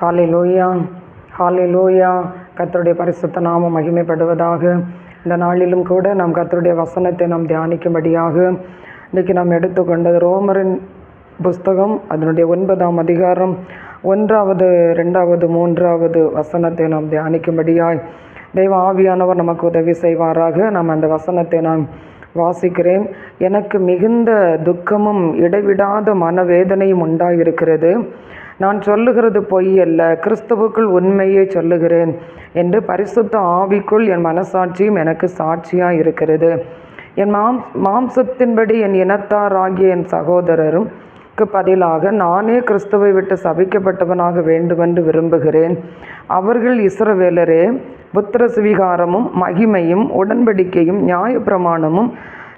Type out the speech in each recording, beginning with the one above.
ஹாலே லோயா ஹாலே லோயா கத்தருடைய பரிசுத்த நாமம் மகிமைப்படுவதாக. இந்த நாளிலும் கூட நாம் கத்தருடைய வசனத்தை நாம் தியானிக்கும்படியாக இன்றைக்கி நாம் எடுத்துக்கொண்டது ரோமரின் புஸ்தகம் அதனுடைய ஒன்பதாம் அதிகாரம் ஒன்றாவது ரெண்டாவது மூன்றாவது வசனத்தை நாம் தியானிக்கும்படியாய். தெய்வ ஆவியானவர் நமக்கு உதவி செய்வாராக. நாம் அந்த வசனத்தை நான் வாசிக்கிறேன். எனக்கு மிகுந்த துக்கமும் இடைவிடாத மனவேதனையும் உண்டாயிருக்கிறது. நான் சொல்லுகிறது பொய் அல்ல. கிறிஸ்துவுக்குள் உண்மையை சொல்லுகிறேன் என்று பரிசுத்த ஆவிக்குள் என் மனசாட்சியும் எனக்கு சாட்சியாக இருக்கிறது. என் மாம் மாம்சத்தின்படி என் இனத்தாராகிய என் சகோதரரும் பதிலாக நானே கிறிஸ்துவை விட்டு சபிக்கப்பட்டவனாக வேண்டுமென்று விரும்புகிறேன். அவர்கள் இஸ்ரவேலரே புத்திர சுவிகாரமும் மகிமையும் உடன்படிக்கையும் நியாயப்பிரமாணமும்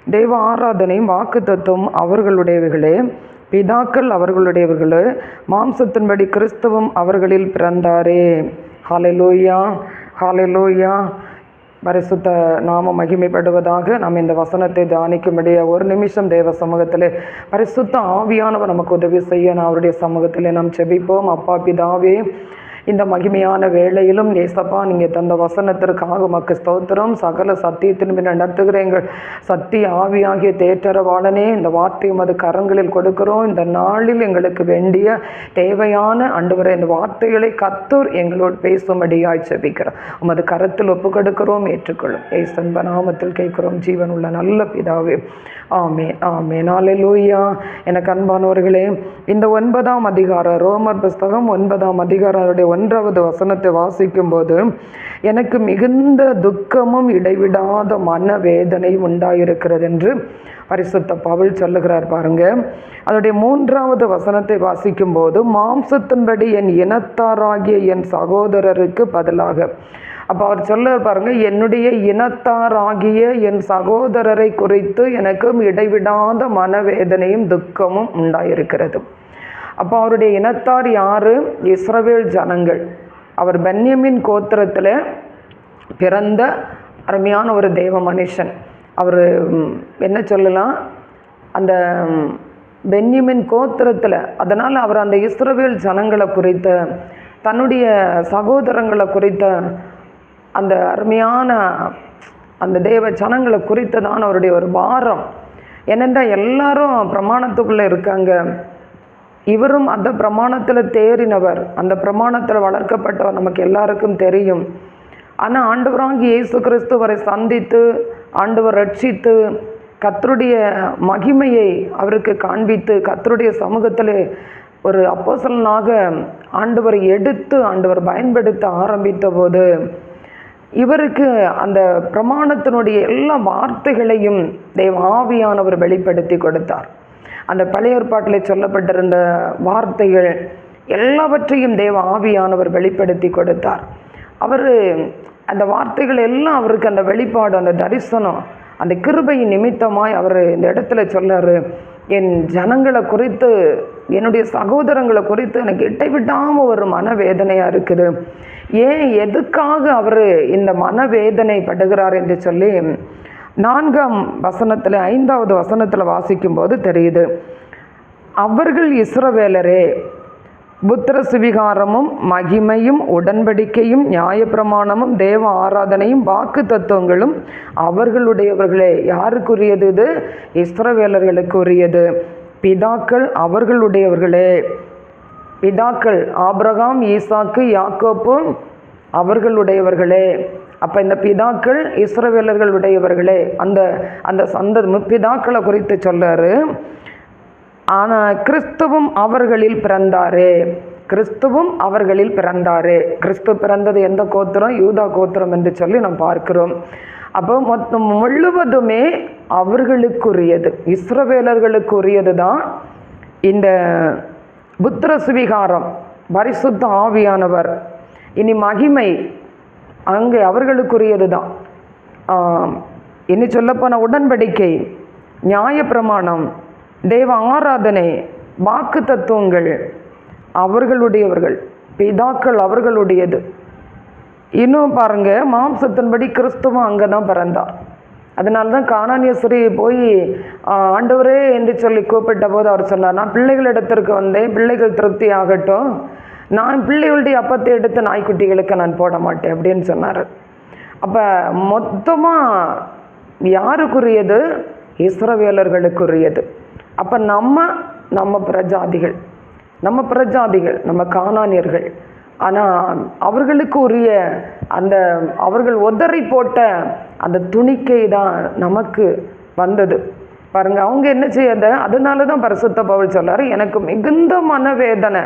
தெய்வ ஆராதனையும் வாக்கு தத்துவம் அவர்களுடையவைகளே. பிதாக்கள் அவர்களுடையவர்களே மாம்சத்தின்படி கிறிஸ்துவம் அவர்களில் பிறந்தாரே. ஹalleluya ஹalleluya. பரிசுத்த நாம மகிமைப்படுவதாக நாம் இந்த வசனத்தை தியானிக்கும்படிய ஒரு நிமிஷம் தேவ சமூகத்திலே பரிசுத்த ஆவியானவர் நமக்கு உதவி செய்ய நான் அவருடைய சமூகத்திலே நாம் செபிப்போம் அப்பா பிதாவே இந்த மகிமையான வேளையிலும் ஏசப்பா நீங்கள் தந்த வசனத்திற்காக மக்கு ஸ்தோத்திரம். சகல சத்தியத்தின் பின் நடத்துகிற எங்கள் சத்திய ஆவியாகிய தேற்றரவாளனே இந்த வார்த்தையை மது கரங்களில் கொடுக்கிறோம். இந்த நாளில் எங்களுக்கு வேண்டிய தேவையான அன்றுவரை இந்த வார்த்தைகளை கத்தூர் எங்களோடு பேசும்படியாய் செபிக்கிறோம் உமது கரத்தில் ஒப்பு கொடுக்கிறோம் ஏற்றுக்கொள்ளும். ஏசன்ப நாமத்தில் கேட்கிறோம். ஜீவன் உள்ள நல்ல பிதாவே. ஆமே ஆமே நாளை லூயா எனக்கு அன்பானவர்களே இந்த ஒன்பதாம் அதிகாரம் ரோமர் புஸ்தகம் ஒன்பதாம் அதிகாரம் ஒன்றாவது வசனத்தை வாசிக்கும்போது எனக்கு மிகுந்த துக்கமும் இடைவிடாத மனவேதனை உண்டாயிருக்கிறது என்று பரிசுத்த பவுல் சொல்லுகிறார் பாருங்க. அதனுடைய மூன்றாவது வசனத்தை வாசிக்கும்போது மாம்சத்தின்படி என் இனத்தாராகிய என் சகோதரருக்கு பதிலாக. அப்போ அவர் சொல்ல பாருங்க என்னுடைய இனத்தாராகிய என் சகோதரரை குறித்து எனக்கும் இடைவிடாத மனவேதனையும் துக்கமும் உண்டாயிருக்கிறது. அப்போ அவருடைய இனத்தார் யார்? இஸ்ரவேல் ஜனங்கள். அவர் பென்யமின் கோத்திரத்தில் பிறந்த அருமையான ஒரு தெய்வ மனுஷன். அவர் என்ன சொல்லலாம்? அந்த பென்யமின் கோத்திரத்தில் அதனால் அவர் அந்த இஸ்ரவேல் ஜனங்களை குறித்த தன்னுடைய சகோதரங்களை குறித்த அந்த அருமையான அந்த தேவ ஜனங்களை குறித்ததான் அவருடைய ஒரு பாரம். என்னென்றால் எல்லாரும் பிரமாணத்துக்குள்ளே இருக்காங்க. இவரும் அந்த பிரமாணத்தில் தேறினவர். அந்த பிரமாணத்தில் வளர்க்கப்பட்டவர் நமக்கு எல்லாருக்கும் தெரியும். ஆனால் ஆண்டவராங்கி இயேசு கிறிஸ்துவரை சந்தித்து ஆண்டவர் ரட்சித்து கத்தருடைய மகிமையை அவருக்கு காண்பித்து கத்தருடைய சமூகத்தில் ஒரு அப்போசலனாக ஆண்டவரை எடுத்து ஆண்டவர் பயன்படுத்த ஆரம்பித்த போது இவருக்கு அந்த பிரமாணத்தினுடைய எல்லா வார்த்தைகளையும் தெய்வ ஆவியானவர் வெளிப்படுத்தி கொடுத்தார். அந்த பழைய ஏற்பாட்டில் சொல்லப்பட்டிருந்த வார்த்தைகள் எல்லாவற்றையும் தேவ ஆவியானவர் வெளிப்படுத்தி கொடுத்தார். அவர் அந்த வார்த்தைகள் எல்லாம் அவருக்கு அந்த வெளிப்பாடு அந்த தரிசனம் அந்த கிருபையின் நிமித்தமாய் அவர் இந்த இடத்துல சொல்லார் என் ஜனங்களை குறித்து என்னுடைய சகோதரங்களை குறித்து எனக்கு இட்டைவிடாமல் ஒரு மனவேதனையாக இருக்குது. ஏன் எதுக்காக அவர் இந்த மனவேதனை படுகிறார்? என்று சொல்லி நான்காம் வசனத்தில் ஐந்தாவது வசனத்தில் வாசிக்கும்போது தெரியுது. அவர்கள் இஸ்ரவேலரே புத்திர சுவிகாரமும் மகிமையும் உடன்படிக்கையும் நியாயப்பிரமாணமும் தேவ ஆராதனையும் வாக்கு தத்துவங்களும் அவர்களுடையவர்களே. யாருக்குரியது இது? இஸ்ரவேலர்களுக்கு உரியது பிதாக்கள் அவர்களுடையவர்களே. பிதாக்கள் ஆபிரகாம் ஈசாக்கு யாக்கோப்பு அவர்களுடையவர்களே. அப்போ இந்த பிதாக்கள் இஸ்ரவேலர்களுடையவர்களே அந்த அந்த அந்த பிதாக்களை குறித்து சொல்லாரு ஆனால் கிறிஸ்துவும் அவர்களில் பிறந்தாரே. கிறிஸ்துவும் அவர்களில் பிறந்தாரு. கிறிஸ்து பிறந்தது எந்த கோத்திரம்? யூதா கோத்திரம் என்று சொல்லி நாம் பார்க்கிறோம். அப்போ மொத்தம் முழுவதுமே அவர்களுக்குரியது இஸ்ரவேலர்களுக்குரியது தான் இந்த புத்திர சுவிகாரம் பரிசுத்த ஆவியானவர். இனி மகிமை அங்கே அவர்களுக்குரியது தான் இனி சொல்லப்போன உடன்படிக்கை நியாயப்பிரமாணம் தேவ ஆராதனை வாக்கு தத்துவங்கள் அவர்களுடையவர்கள் பிதாக்கள் அவர்களுடையது. இன்னும் பாருங்க மாம்சத்தின்படி கிறிஸ்துவம் அங்கே தான் பிறந்தார். அதனால தான் காணானியஸ்வரி போய் ஆண்டவரே என்று சொல்லி கூப்பிட்ட போது அவர் சொன்னார் நான் பிள்ளைகளிடத்திற்கு வந்தேன் பிள்ளைகள் திருப்தி ஆகட்டும். நான் பிள்ளைகளுடைய அப்பத்தை எடுத்து நாய்க்குட்டிகளுக்கு நான் போட மாட்டேன் அப்படின்னு சொன்னார். அப்போ மொத்தமாக யாருக்குரியது? இஸ்ரவேலர்களுக்குரியது. அப்போ நம்ம நம்ம பிரஜாதிகள் நம்ம பிரஜாதிகள் நம்ம காணானியர்கள் ஆனால் அவர்களுக்கு உரிய அந்த அவர்கள் உதறி போட்ட அந்த துணிக்கை தான் நமக்கு வந்தது. பாருங்கள் அவங்க என்ன செய்யாத அதனால தான் பரிசுத்த பவுல் சொல்கிறார் எனக்கு மிகுந்த மனவேதனை.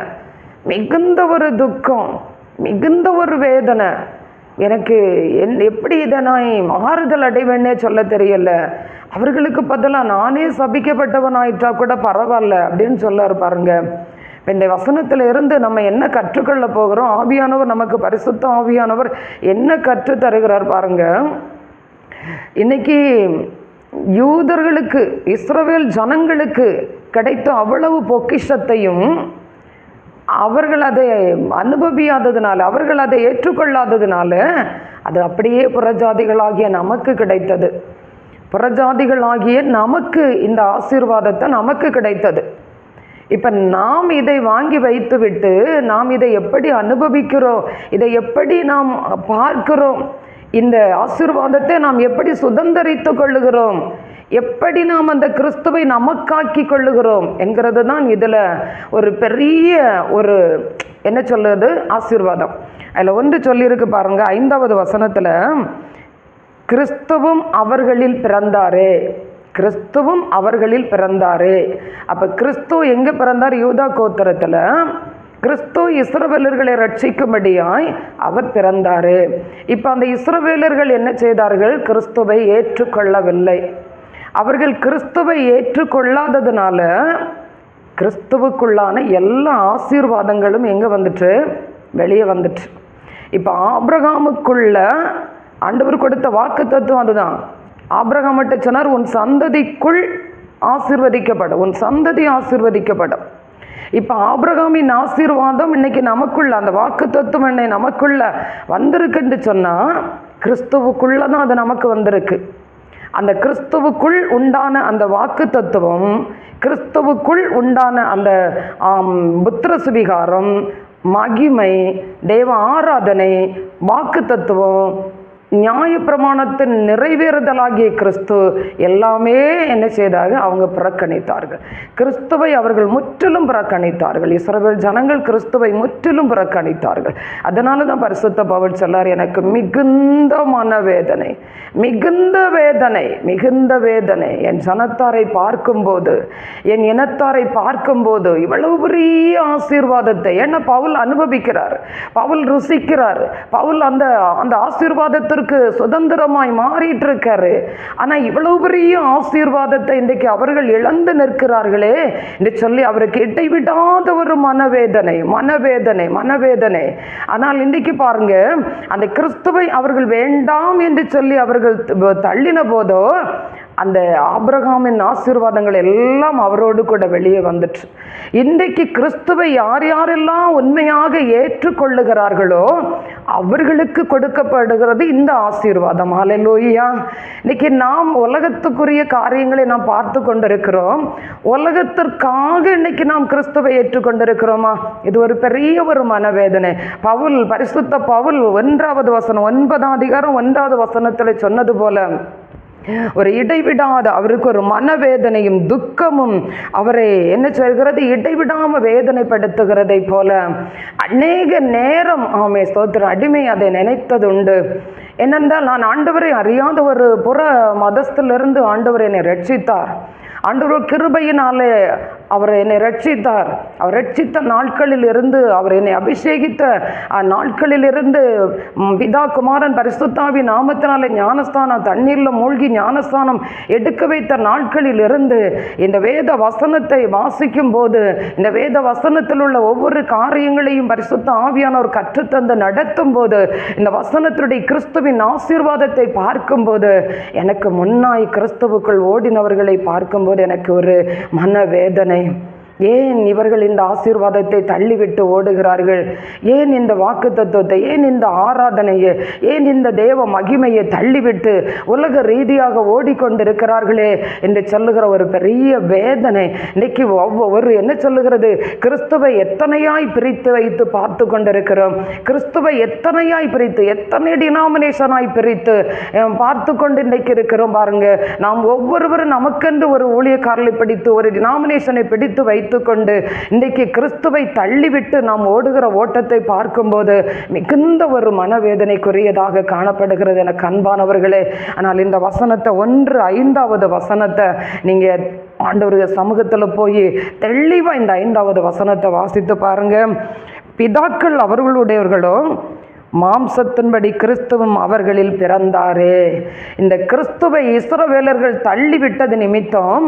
மிகுந்த ஒரு துக்கம் மிகுந்த ஒரு வேதனை. எனக்கு என் எப்படி இதை நான் மாறுதல் அடைவேன்னே சொல்ல தெரியல. அவர்களுக்கு பதிலாக நானே சபிக்கப்பட்டவன் ஆயிட்டா கூட பரவாயில்ல அப்படின்னு சொல்லாரு பாருங்க. இந்த வசனத்தில் இருந்து நம்ம என்ன கற்றுக்கொள்ள போகிறோம்? ஆவியானவர் நமக்கு பரிசுத்த ஆவியானவர் என்ன கற்று தருகிறார் பாருங்க. இன்னைக்கு யூதர்களுக்கு இஸ்ரவேல் ஜனங்களுக்கு கிடைத்த அவ்வளவு பொக்கிஷத்தையும் அவர்கள் அதை அனுபவியாததுனால அவர்கள் அதை ஏற்றுக்கொள்ளாததுனால அது அப்படியே புறஜாதிகளாகிய நமக்கு கிடைத்தது. புறஜாதிகளாகிய நமக்கு இந்த ஆசீர்வாதத்தை நமக்கு கிடைத்தது. இப்போ நாம் இதை வாங்கி வைத்துவிட்டு நாம் இதை எப்படி அனுபவிக்கிறோம் இதை எப்படி நாம் பார்க்கிறோம் இந்த ஆசீர்வாதத்தை நாம் எப்படி சுதந்திரித்து கொள்ளுகிறோம் எப்படி நாம் அந்த கிறிஸ்துவை நமக்காக்கி கொள்ளுகிறோம் என்கிறது தான் இதில் ஒரு பெரிய ஒரு என்ன சொல்லுது? ஆசீர்வாதம். அதில் ஒன்று சொல்லியிருக்கு பாருங்கள் ஐந்தாவது வசனத்தில் கிறிஸ்துவும் அவர்களில் பிறந்தாரே கிறிஸ்துவும் அவர்களில் பிறந்தாரே. அப்போ கிறிஸ்து எங்கே பிறந்தார்? யூதா கோத்திரத்தில். கிறிஸ்து இஸ்ரவேலர்களை ரட்சிக்கும்படியாய் அவர் பிறந்தார். இப்போ அந்த இஸ்ரவேலர்கள் என்ன செய்தார்கள்? கிறிஸ்துவை ஏற்றுக்கொள்ளவில்லை. அவர்கள் கிறிஸ்துவை ஏற்றுக்கொள்ளாததுனால கிறிஸ்துவுக்குள்ளான எல்லா ஆசீர்வாதங்களும் எங்கே வந்துட்டு? வெளியே வந்துட்டு. இப்போ ஆப்ரகாமுக்குள்ள ஆண்டவர் கொடுத்த வாக்கு தத்துவம் அதுதான். ஆபிரகாமிட்ட சொன்னார் உன் சந்ததிக்குள் ஆசிர்வதிக்கப்படும். உன் சந்ததி ஆசீர்வதிக்கப்படும். இப்போ ஆபிரகாமின் ஆசீர்வாதம் இன்னைக்கு நமக்குள்ள அந்த வாக்கு தத்துவம் என்னை நமக்குள்ள வந்திருக்குன்னு சொன்னால் கிறிஸ்துவுக்குள்ள தான் அது நமக்கு வந்திருக்கு. அந்த கிறிஸ்துவுக்குள் உண்டான அந்த வாக்கு தத்துவம் கிறிஸ்துவுக்குள் உண்டான அந்த புத்திர சுவிகாரம் மகிமை தேவ ஆராதனை வாக்கு தத்துவம் நியாயப்பிரமாணத்தின் நிறைவேறுதலாகிய கிறிஸ்து எல்லாமே என்ன செய்தாக அவங்க புறக்கணித்தார்கள். கிறிஸ்துவை அவர்கள் முற்றிலும் புறக்கணித்தார்கள். இஸ்ரவேல் ஜனங்கள் கிறிஸ்துவை முற்றிலும் புறக்கணித்தார்கள். அதனால தான் பரிசுத்த பவுல் சொல்லார் எனக்கு மிகுந்த மனவேதனை மிகுந்த வேதனை மிகுந்த வேதனை. என் ஜனத்தாரை பார்க்கும்போது என் இனத்தாரை பார்க்கும்போது இவ்வளவு பெரிய ஆசீர்வாதத்தை. என்ன பவுல் அனுபவிக்கிறார். பவுல் ருசிக்கிறார். பவுல் அந்த அந்த ஆசீர்வாதத்திற்கு சுதந்திரமாய் மாறிட்டு இருக்காரு ஆனா இவ்வளவு பெரிய ஆசீர்வாதத்தை இன்றைக்கு அவர்கள் இழந்து நிற்கிறார்களே என்று சொல்லி அவருக்கு இடைவிடாத ஒரு மனவேதனை மனவேதனை மனவேதனை. ஆனால் இன்றைக்கு பாருங்க அந்த கிறிஸ்துவை அவர்கள் வேண்டாம் என்று சொல்லி அவர்கள் தள்ளின போதோ அந்த ஆபிரகாமின் ஆசீர்வாதங்கள் எல்லாம் அவரோடு கூட வெளியே வந்துட்டு இன்றைக்கு கிறிஸ்துவை யார் யாரெல்லாம் உண்மையாக ஏற்றுக்கொள்ளுகிறார்களோ அவர்களுக்கு கொடுக்கப்படுகிறது இந்த ஆசீர்வாதம். ஹalleluya இன்னைக்கு நாம் உலகத்துக்குரிய காரியங்களை நாம் பார்த்து கொண்டிருக்கிறோம். உலகத்திற்காக இன்னைக்கு நாம் கிறிஸ்துவை ஏற்றுக்கொண்டிருக்கிறோமா? இது ஒரு பெரிய ஒரு மனவேதனை. பவுல் பரிசுத்த பவுல் ஒன்றாவது வசனம் ஒன்பதாம் அதிகாரம் ஒன்றாவது வசனத்தில் சொன்னது போல ஒரு இடைவிடாத அவருக்கு ஒரு மனவேதனையும் துக்கமும் அவரை என்ன சொல்கிறது? இடைவிடாமல் வேதனைப்படுத்துகிறதை போல அநேக நேரம் ஆமே ஸ்தோத்திர அடிமை அதை நினைத்தது உண்டு என்னென்றால் நான் ஆண்டவரை அறியாத ஒரு புற மதத்திலிருந்து ஆண்டவர் என்னை ரட்சித்தார். ஆண்டவர் கிருபையினாலே அவர் என்னை ரட்சித்தார். அவர் ரட்சித்த நாட்களில் இருந்து அவர் என்னை அபிஷேகித்த. நாட்களிலிருந்து இருந்து பிதா குமாரன் பரிசுத்தாவி நாமத்தினாலே ஞானஸ்தானம் தண்ணீரில் மூழ்கி ஞானஸ்தானம் எடுக்க வைத்த நாட்களில் இருந்து இந்த வேத வசனத்தை வாசிக்கும் போது இந்த வேத வசனத்தில் உள்ள ஒவ்வொரு காரியங்களையும் பரிசுத்த ஆவியானவர் கற்றுத்தந்து நடத்தும் போது இந்த வசனத்துடைய கிறிஸ்துவின் ஆசீர்வாதத்தை பார்க்கும்போது எனக்கு முன்னாய் கிறிஸ்துவுக்குள் ஓடினவர்களை பார்க்கும்போது எனக்கு ஒரு மனவேதனை പറയും ஏன் இவர்கள் இந்த ஆசீர்வாதத்தை தள்ளிவிட்டு ஓடுகிறார்கள்? ஏன் இந்த வாக்கு தத்துவத்தை ஏன் இந்த ஆராதனையை ஏன் இந்த தேவ மகிமையை தள்ளிவிட்டு உலக ரீதியாக ஓடிக்கொண்டிருக்கிறார்களே என்று சொல்லுகிற ஒரு பெரிய வேதனை. இன்னைக்கு ஒவ்வொரு என்ன சொல்லுகிறது? கிறிஸ்துவை எத்தனையாய் பிரித்து வைத்து பார்த்து கொண்டிருக்கிறோம். கிறிஸ்துவை எத்தனையாய் பிரித்து எத்தனை டினாமினேஷனாய் பிரித்து பார்த்து கொண்டு இன்றைக்கு இருக்கிறோம் பாருங்க. நாம் ஒவ்வொருவரும் நமக்கென்று ஒரு ஊழியக்காரலை பிடித்து ஒரு டினாமினேஷனை பிடித்து வைத்து வைத்துக்கொண்டு இன்றைக்கு கிறிஸ்துவை தள்ளிவிட்டு நாம் ஓடுகிற ஓட்டத்தை பார்க்கும்போது மிகுந்த ஒரு மனவேதனைக்குரியதாக காணப்படுகிறது என கண்பானவர்களே. ஆனால் இந்த வசனத்தை ஒன்று ஐந்தாவது வசனத்தை நீங்கள் ஆண்டவருடைய சமூகத்தில் போய் தெளிவாக இந்த ஐந்தாவது வசனத்தை வாசித்து பாருங்கள் பிதாக்கள் அவர்களுடையவர்களோ மாம்சத்தின்படி கிறிஸ்துவும் அவர்களில் பிறந்தாரே. இந்த கிறிஸ்துவை இஸ்ரவேலர்கள் தள்ளிவிட்டது நிமித்தம்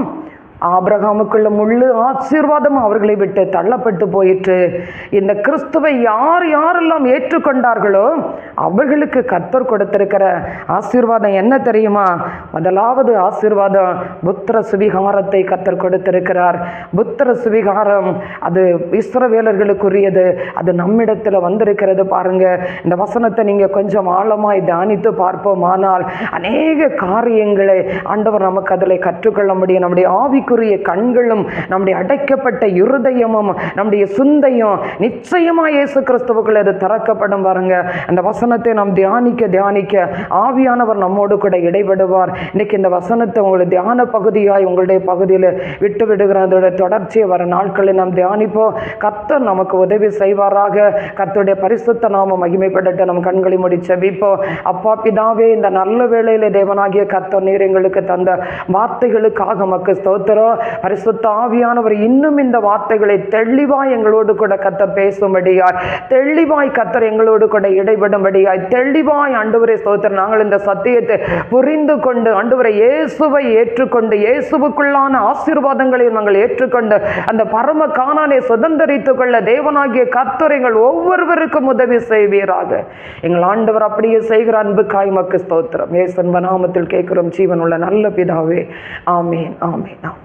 ஆபிரகாமுக்குள்ள முள்ளு ஆசீர்வாதம் அவர்களை விட்டு தள்ளப்பட்டு போயிற்று. இந்த கிறிஸ்துவை யார் யாரெல்லாம் ஏற்றுக்கொண்டார்களோ அவர்களுக்கு கத்தர் கொடுத்திருக்கிற ஆசீர்வாதம் என்ன தெரியுமா? முதலாவது ஆசீர்வாதம் புத்திர சுவிகாரத்தை கத்தர் கொடுத்திருக்கிறார். புத்திர சுவிகாரம் அது இஸ்ரவேலர்களுக்குரியது. அது நம்மிடத்தில் வந்திருக்கிறது பாருங்க. இந்த வசனத்தை நீங்கள் கொஞ்சம் ஆழமாய் தியானித்து பார்ப்போமானால் அநேக காரியங்களை ஆண்டவர் நமக்கு அதில் கற்றுக்கொள்ள முடியும். நம்முடைய ஆவிக்குரிய கண்களும் நம்முடைய அடைக்கப்பட்ட இருதயமும் நம்முடைய சிந்தையும் நிச்சயமா இயேசு கிறிஸ்துவுக்குள்ள அது திறக்கப்படும் பாருங்க. அந்த வசனத்தை நாம் தியானிக்க தியானிக்க ஆவியானவர் நம்மோடு கூட இடைபடுவார். இன்னைக்கு இந்த வசனத்தை உங்களுடைய தியான பகுதியாய் உங்களுடைய பகுதியில் விட்டு விடுகிற அதோட தொடர்ச்சியை வர நாட்களில் நாம் தியானிப்போம். கர்த்தர் நமக்கு உதவி செய்வாராக. கத்தருடைய பரிசுத்த நாம மகிமைப்பட்டு நம் கண்களை முடி செபிப்போம் அப்பா பிதாவே இந்த நல்ல வேளையில தேவனாகிய கர்த்தர் நீர் எங்களுக்கு தந்த வார்த்தைகளுக்காக மக்கள் ஸ்தோத்திரம். பரிசுத்த ஆவியானவர் இன்னும் இந்த வார்த்தைகளை தெளிவாய் எங்களோடு கூட கர்த்தர் பேசும்படியாய் தெளிவாய் கத்தர் எங்களோடு கூட இடைபடும்படியாய் தெளிவாய் ஆண்டவரே ஸ்தோத்திரம். நாங்கள் இந்த சத்தியத்தை புரிந்து கொண்டு ஆண்டவரை இயேசுவை ஏற்றுக்கொண்டு இயேசுவுக்குள்ளான ஆசீர்வாதங்களை நாங்கள் ஏற்றுக்கொண்டு அந்த பரம காணானை சுதந்திரித்து கொள்ள தேவனாகிய கத்துரைகள் எங்கள் ஒவ்வொருவருக்கும் உதவி செய்வீராக. எங்கள் ஆண்டவர் அப்படியே செய்கிற அன்பு மக்கு ஸ்தோத்திரம். ஏசன்ப நாமத்தில் கேட்கிறோம். ஜீவனுள்ள நல்ல பிதாவே ஆமேன் ஆமீன் ஆமீன்.